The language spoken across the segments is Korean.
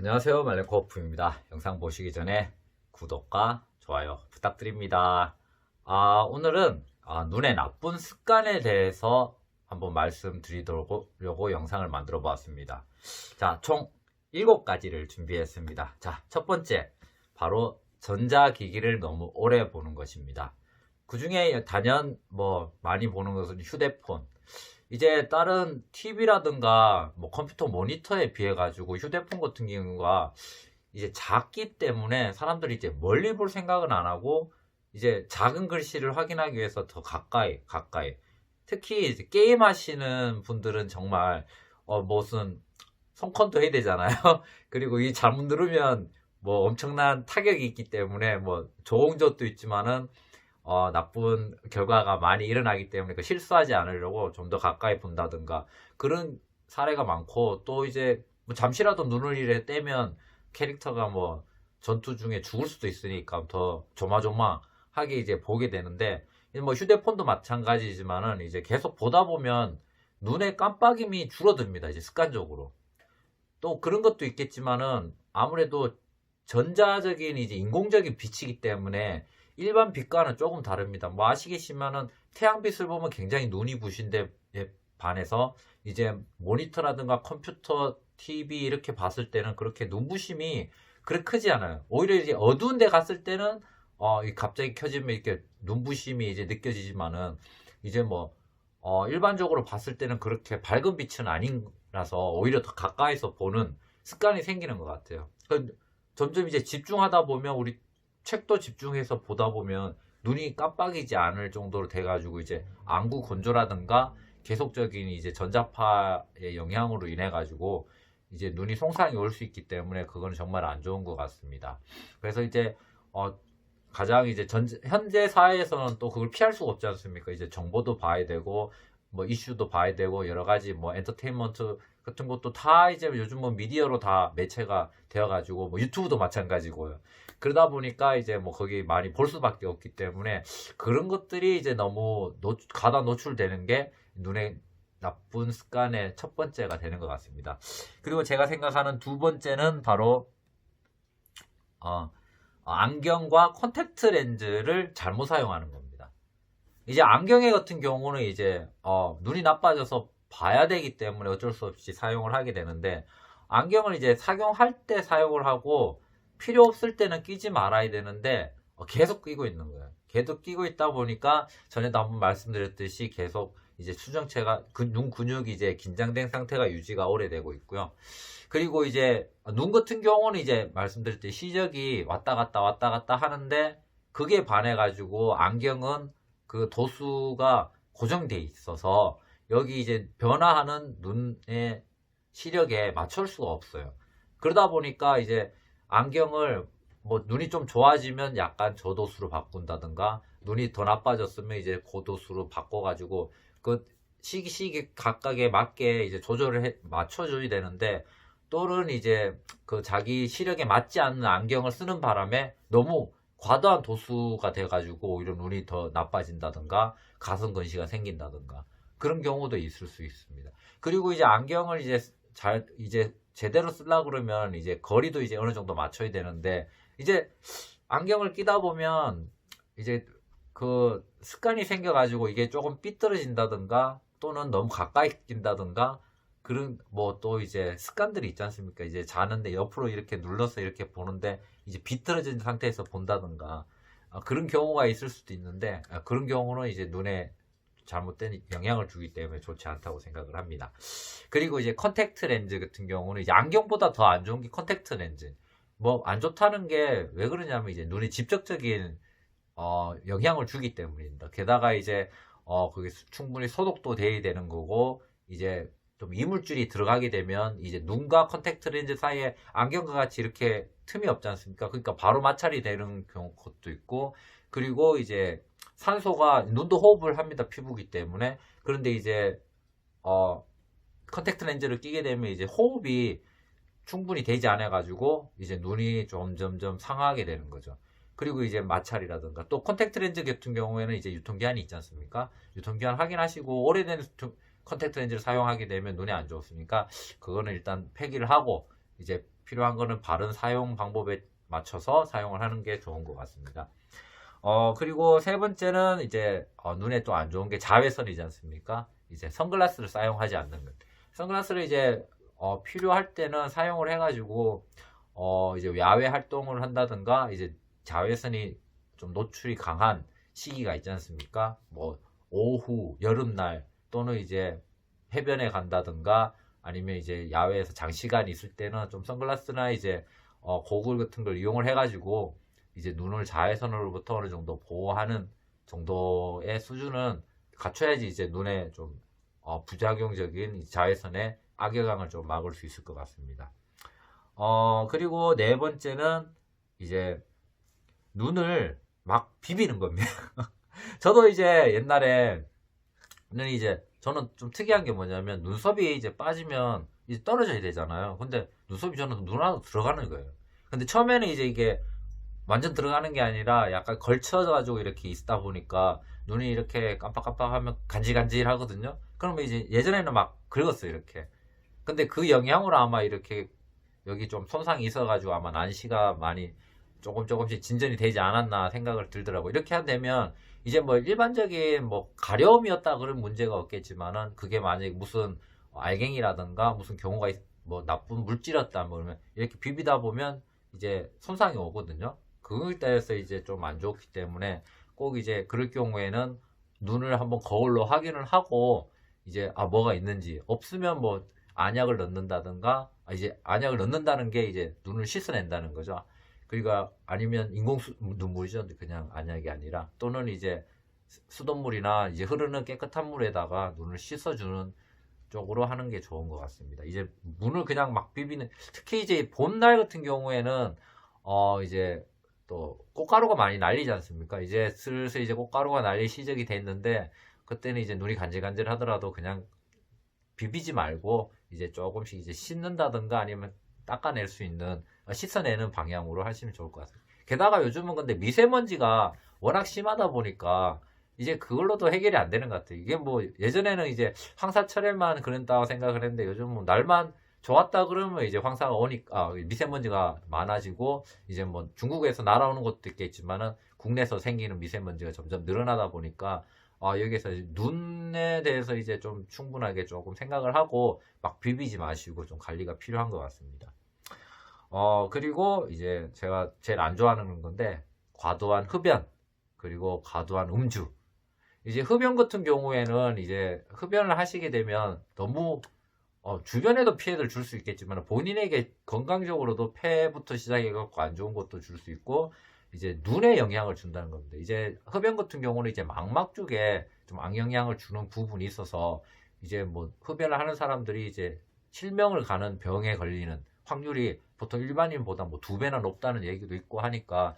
안녕하세요. 말레코프입니다. 영상 보시기 전에 구독과 좋아요 부탁드립니다. 아, 오늘은 아, 눈에 나쁜 습관에 대해서 한번 말씀드리려고 영상을 만들어 보았습니다. 자총 7가지를 준비했습니다. 자첫 번째 바로 전자기기를 너무 오래 보는 것입니다. 그 중에 단연 뭐 많이 보는 것은 휴대폰 이제 다른 TV라든가 뭐 컴퓨터 모니터에 비해 가지고 휴대폰 같은 경우가 이제 작기 때문에 사람들이 이제 멀리 볼 생각은 안 하고 이제 작은 글씨를 확인하기 위해서 더 가까이 가까이 특히 이제 게임 하시는 분들은 정말 어 무슨 손컨도 해야 되잖아요. 그리고 이 잘못 누르면 뭐 엄청난 타격이 있기 때문에 뭐 좋은 점도 있지만은 어, 나쁜 결과가 많이 일어나기 때문에 그 실수하지 않으려고 좀 더 가까이 본다든가 그런 사례가 많고 또 이제 뭐 잠시라도 눈을 이래 떼면 캐릭터가 뭐 전투 중에 죽을 수도 있으니까 더 조마조마하게 이제 보게 되는데 뭐 휴대폰도 마찬가지지만은 이제 계속 보다 보면 눈의 깜빡임이 줄어듭니다 이제 습관적으로. 또 그런 것도 있겠지만은 아무래도 전자적인 이제 인공적인 빛이기 때문에 일반 빛과는 조금 다릅니다. 뭐 아시겠지만은 태양빛을 보면 굉장히 눈이 부신데 반해서 이제 모니터라든가 컴퓨터, TV 이렇게 봤을 때는 그렇게 눈부심이 그렇게 크지 않아요. 오히려 이제 어두운 데 갔을 때는 어, 갑자기 켜지면 이렇게 눈부심이 이제 느껴지지만은 이제 뭐 어, 일반적으로 봤을 때는 그렇게 밝은 빛은 아니라서 오히려 더 가까이서 보는 습관이 생기는 것 같아요. 그 점점 이제 집중하다 보면 우리 책도 집중해서 보다 보면 눈이 깜빡이지 않을 정도로 돼가지고 이제 안구 건조라든가 계속적인 이제 전자파의 영향으로 인해 가지고 이제 눈이 손상이 올 수 있기 때문에 그건 정말 안 좋은 것 같습니다. 그래서 이제 어 가장 이제 전 현재 사회에서는 또 그걸 피할 수가 없지 않습니까? 이제 정보도 봐야 되고 뭐 이슈도 봐야 되고 여러 가지 뭐 엔터테인먼트 같은 것도 다 이제 요즘 뭐 미디어로 다 매체가 되어가지고 뭐 유튜브도 마찬가지고요. 그러다 보니까 이제 뭐 거기 많이 볼 수밖에 없기 때문에 그런 것들이 이제 너무 노, 가다 노출되는 게 눈에 나쁜 습관의 첫 번째가 되는 것 같습니다. 그리고 제가 생각하는 두 번째는 바로 어, 안경과 콘택트 렌즈를 잘못 사용하는 겁니다. 이제 안경에 같은 경우는 이제 어, 눈이 나빠져서 봐야 되기 때문에 어쩔 수 없이 사용을 하게 되는데 안경을 이제 착용할 때 사용을 하고 필요 없을 때는 끼지 말아야 되는데 어, 계속 끼고 있는 거예요. 계속 끼고 있다 보니까 전에도 한번 말씀드렸듯이 계속 이제 수정체가 그 눈 근육이 이제 긴장된 상태가 유지가 오래되고 있고요. 그리고 이제 눈 같은 경우는 이제 말씀드릴 때 시력이 왔다 갔다 왔다 갔다 하는데 그게 반해 가지고 안경은 그 도수가 고정돼 있어서 여기 이제 변화하는 눈의 시력에 맞출 수가 없어요. 그러다 보니까 이제 안경을 뭐 눈이 좀 좋아지면 약간 저도수로 바꾼다든가 눈이 더 나빠졌으면 이제 고도수로 바꿔가지고 그 시기 시기 각각에 맞게 이제 조절을 해, 맞춰줘야 되는데 또는 이제 그 자기 시력에 맞지 않는 안경을 쓰는 바람에 너무 과도한 도수가 돼가지고 오히려 눈이 더 나빠진다든가 가슴 근시가 생긴다든가 그런 경우도 있을 수 있습니다. 그리고 이제 안경을 이제 잘 이제 제대로 쓰려 그러면 이제 거리도 이제 어느 정도 맞춰야 되는데 이제 안경을 끼다 보면 이제 그 습관이 생겨가지고 이게 조금 삐뚤어진다든가 또는 너무 가까이 낀다든가 그런 뭐 또 이제 습관들이 있지 않습니까? 이제 자는데 옆으로 이렇게 눌러서 이렇게 보는데 이제 비틀어진 상태에서 본다든가 아, 그런 경우가 있을 수도 있는데 아, 그런 경우는 이제 눈에 잘못된 영향을 주기 때문에 좋지 않다고 생각을 합니다. 그리고 이제 컨택트 렌즈 같은 경우는 안경보다 더 안 좋은 게 컨택트 렌즈. 뭐 안 좋다는 게 왜 그러냐면 이제 눈에 직접적인 어, 영향을 주기 때문입니다. 게다가 이제 어, 그게 충분히 소독도 돼야 되는 거고 이제 좀 이물질이 들어가게 되면 이제 눈과 컨택트 렌즈 사이에 안경과 같이 이렇게 틈이 없지 않습니까? 그러니까 바로 마찰이 되는 것도 있고 그리고 이제 산소가 눈도 호흡을 합니다. 피부기 때문에. 그런데 이제 어 컨택트 렌즈를 끼게 되면 이제 호흡이 충분히 되지 않아 가지고 이제 눈이 점점점 상하게 되는 거죠. 그리고 이제 마찰이라든가 또 컨택트 렌즈 같은 경우에는 이제 유통기한이 있지 않습니까? 유통기한 확인하시고 오래된 컨택트 렌즈를 사용하게 되면 눈에 안 좋습니까? 그거는 일단 폐기를 하고 이제 필요한 거는 바른 사용 방법에 맞춰서 사용을 하는 게 좋은 것 같습니다. 어, 그리고 세 번째는 이제 어, 눈에 또 안 좋은 게 자외선이지 않습니까? 이제 선글라스를 사용하지 않는 것. 선글라스를 이제 어, 필요할 때는 사용을 해가지고 어, 이제 야외 활동을 한다든가 이제 자외선이 좀 노출이 강한 시기가 있지 않습니까? 뭐 오후, 여름날 또는 이제 해변에 간다든가 아니면 이제 야외에서 장시간 있을 때는 좀 선글라스나 이제 어, 고글 같은 걸 이용을 해가지고 이제 눈을 자외선으로부터 어느 정도 보호하는 정도의 수준은 갖춰야지 이제 눈에 좀 어, 부작용적인 자외선의 악영향을 좀 막을 수 있을 것 같습니다. 어, 그리고 네 번째는 이제 눈을 막 비비는 겁니다. 저도 이제 옛날에 는 이제 저는 좀 특이한 게 뭐냐면 눈썹이 이제 빠지면 이제 떨어져야 되잖아요. 근데 눈썹이 저는 눈 안으로 들어가는 거예요. 근데 처음에는 이제 이게 완전 들어가는 게 아니라 약간 걸쳐가지고 이렇게 있다 보니까 눈이 이렇게 깜빡깜빡하면 간질간질 하거든요. 그러면 이제 예전에는 막 긁었어요, 이렇게. 근데 그 영향으로 아마 이렇게 여기 좀 손상이 있어가지고 아마 난시가 많이 조금 조금씩 진전이 되지 않았나 생각을 들더라고요. 이렇게 되면 이제 뭐 일반적인 뭐 가려움이었다 그런 문제가 없겠지만은 그게 만약에 무슨 알갱이라든가 무슨 경우가 있- 뭐 나쁜 물질이었다 뭐 그러면 이렇게 비비다 보면 이제 손상이 오거든요. 그걸 따라서 이제 좀 안 좋기 때문에 꼭 이제 그럴 경우에는 눈을 한번 거울로 확인을 하고 이제 아 뭐가 있는지 없으면 뭐 안약을 넣는다든가 아, 이제 안약을 넣는다는 게 이제 눈을 씻어낸다는 거죠. 그러니까 아니면 인공 수, 눈물이죠. 그냥 안약이 아니라 또는 이제 수- 수돗물이나 이제 흐르는 깨끗한 물에다가 눈을 씻어주는 쪽으로 하는 게 좋은 것 같습니다. 이제 문을 그냥 막 비비는 특히 이제 봄날 같은 경우에는 어 이제 또 꽃가루가 많이 날리지 않습니까? 이제 슬슬 이제 꽃가루가 날릴 시작이 됐는데 그때는 이제 눈이 간질간질 하더라도 그냥 비비지 말고 이제 조금씩 이제 씻는다든가 아니면 닦아낼 수 있는 어, 씻어내는 방향으로 하시면 좋을 것 같습니다. 게다가 요즘은 근데 미세먼지가 워낙 심하다 보니까 이제 그걸로도 해결이 안 되는 것 같아요. 이게 뭐 예전에는 이제 황사철에만 그런다고 생각을 했는데 요즘 뭐 날만 좋았다 그러면 이제 황사가 오니까 아, 미세먼지가 많아지고 이제 뭐 중국에서 날아오는 것도 있겠지만은 국내에서 생기는 미세먼지가 점점 늘어나다 보니까 아, 여기서 눈에 대해서 이제 좀 충분하게 조금 생각을 하고 막 비비지 마시고 좀 관리가 필요한 것 같습니다. 어, 그리고 이제 제가 제일 안 좋아하는 건데 과도한 흡연 그리고 과도한 음주. 이제 흡연 같은 경우에는 이제 흡연을 하시게 되면 너무 어, 주변에도 피해를 줄 수 있겠지만 본인에게 건강적으로도 폐부터 시작해갖고 안 좋은 것도 줄 수 있고 이제 눈에 영향을 준다는 겁니다. 이제 흡연 같은 경우는 이제 망막 쪽에 좀 악영향을 주는 부분이 있어서 이제 뭐 흡연을 하는 사람들이 이제 실명을 가는 병에 걸리는 확률이 보통 일반인보다 뭐 두 배나 높다는 얘기도 있고 하니까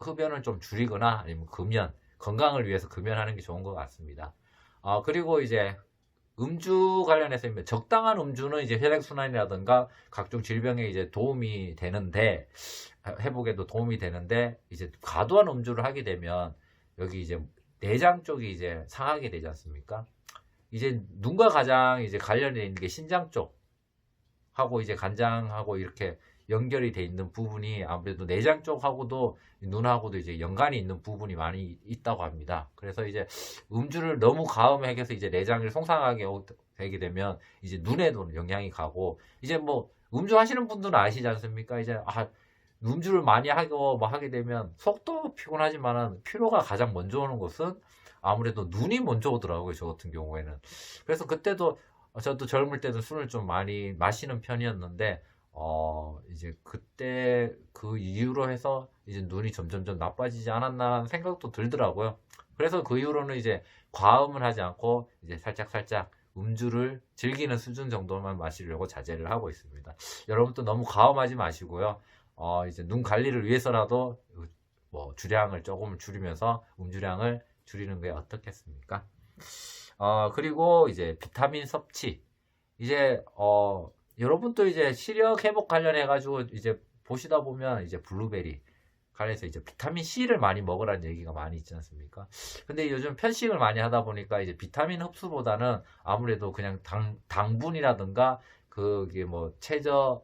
흡연을 좀 줄이거나 아니면 금연 건강을 위해서 금연하는 게 좋은 것 같습니다. 아 그리고 이제 음주 관련해서 면 적당한 음주는 이제 혈액순환이라든가 각종 질병에 이제 도움이 되는데 회복에도 도움이 되는데 이제 과도한 음주를 하게 되면 여기 이제 내장 쪽이 이제 상하게 되지 않습니까? 이제 눈과 가장 이제 관련이 있는 게 신장 쪽 하고 이제 간장하고 이렇게 연결이 돼 있는 부분이 아무래도 내장 쪽하고도 눈하고도 이제 연관이 있는 부분이 많이 있다고 합니다. 그래서 이제 음주를 너무 가음해서 이제 내장을 송상하게 되게 되면 이제 눈에도 영향이 가고 이제 뭐 음주 하시는 분들은 아시지 않습니까? 이제 아 음주를 많이 하고 뭐 하게 되면 속도 피곤하지만은 피로가 가장 먼저 오는 것은 아무래도 눈이 먼저 오더라고요. 저 같은 경우에는. 그래서 그때도 저도 젊을 때도 술을 좀 많이 마시는 편이었는데 어 이제 그때 그 이유로 해서 이제 눈이 점점점 나빠지지 않았나라는 생각도 들더라고요. 그래서 그 이후로는 이제 과음을 하지 않고 이제 살짝 살짝 음주를 즐기는 수준 정도만 마시려고 자제를 하고 있습니다. 여러분도 너무 과음하지 마시고요. 어 이제 눈 관리를 위해서라도 뭐 주량을 조금 줄이면서 음주량을 줄이는 게 어떻겠습니까? 어 그리고 이제 비타민 섭취 이제 어 여러분도 이제 시력 회복 관련해 가지고 이제 보시다 보면 이제 블루베리 관련해서 이제 비타민 C를 많이 먹으라는 얘기가 많이 있지 않습니까? 근데 요즘 편식을 많이 하다 보니까 이제 비타민 흡수보다는 아무래도 그냥 당, 당분이라든가 그게 뭐 최저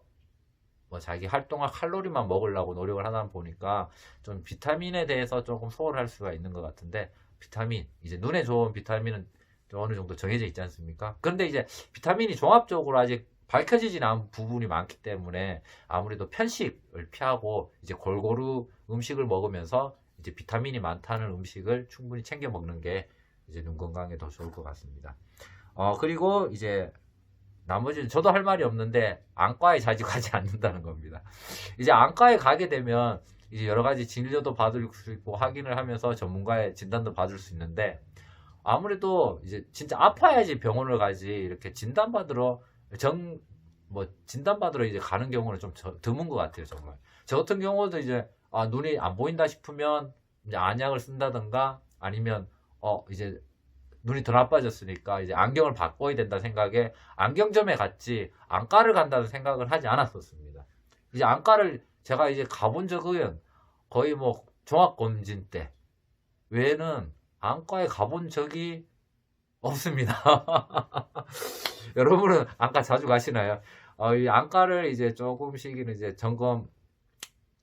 뭐 자기 활동할 칼로리만 먹으려고 노력을 하다 보니까 좀 비타민에 대해서 조금 소홀할 수가 있는 것 같은데 비타민 이제 눈에 좋은 비타민은 좀 어느 정도 정해져 있지 않습니까? 그런데 이제 비타민이 종합적으로 아직 밝혀지진 않은 부분이 많기 때문에 아무래도 편식을 피하고 이제 골고루 음식을 먹으면서 이제 비타민이 많다는 음식을 충분히 챙겨 먹는 게 이제 눈 건강에 더 좋을 것 같습니다. 어 그리고 이제 나머지는 저도 할 말이 없는데 안과에 자주 가지 않는다는 겁니다. 이제 안과에 가게 되면 이제 여러 가지 진료도 받을 수 있고 확인을 하면서 전문가의 진단도 받을 수 있는데 아무래도 이제 진짜 아파야지 병원을 가지 이렇게 진단받으러 정 뭐 진단받으러 이제 가는 경우는 좀 저- 드문 것 같아요 정말. 저 같은 경우도 이제 아, 눈이 안 보인다 싶으면 이제 안약을 쓴다든가 아니면 어 이제 눈이 더 나빠졌으니까 이제 안경을 바꿔야 된다 생각에 안경점에 갔지 안과를 간다는 생각을 하지 않았었습니다. 이제 안과를 제가 이제 가본 적은 거의 뭐 종합검진 때 외에는 안과에 가본 적이 없습니다. 여러분은 안과 자주 가시나요? 어, 이 안과를 이제 조금씩은 이제 점검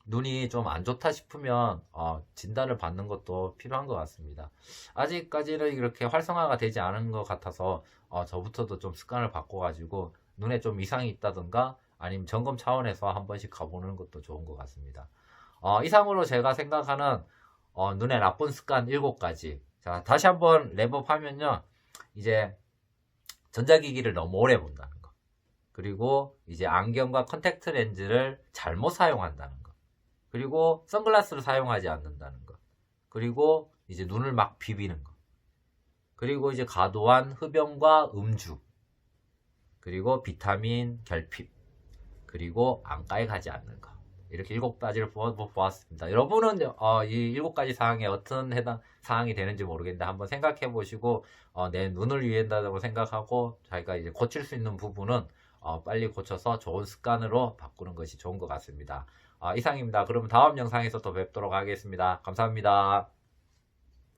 눈이 좀 안 좋다 싶으면 어, 진단을 받는 것도 필요한 것 같습니다. 아직까지는 이렇게 활성화가 되지 않은 것 같아서 어, 저부터도 좀 습관을 바꿔가지고 눈에 좀 이상이 있다든가 아니면 점검 차원에서 한 번씩 가보는 것도 좋은 것 같습니다. 어, 이상으로 제가 생각하는 어, 눈에 나쁜 습관 7가지. 자, 다시 한번 랩업 하면요. 이제 전자기기를 너무 오래 본다는 거. 그리고 이제 안경과 컨택트 렌즈를 잘못 사용한다는 거. 그리고 선글라스를 사용하지 않는다는 것. 그리고 이제 눈을 막 비비는 것. 그리고 이제 과도한 흡연과 음주. 그리고 비타민 결핍. 그리고 안과에 가지 않는 것. 이렇게 일곱 가지를 보았습니다. 여러분은 어, 이 일곱 가지 사항에 어떤 해당 사항이 되는지 모르겠는데 한번 생각해 보시고 어, 내 눈을 위한다고 생각하고 자기가 이제 고칠 수 있는 부분은 어, 빨리 고쳐서 좋은 습관으로 바꾸는 것이 좋은 것 같습니다. 아, 이상입니다. 그럼 다음 영상에서 또 뵙도록 하겠습니다. 감사합니다.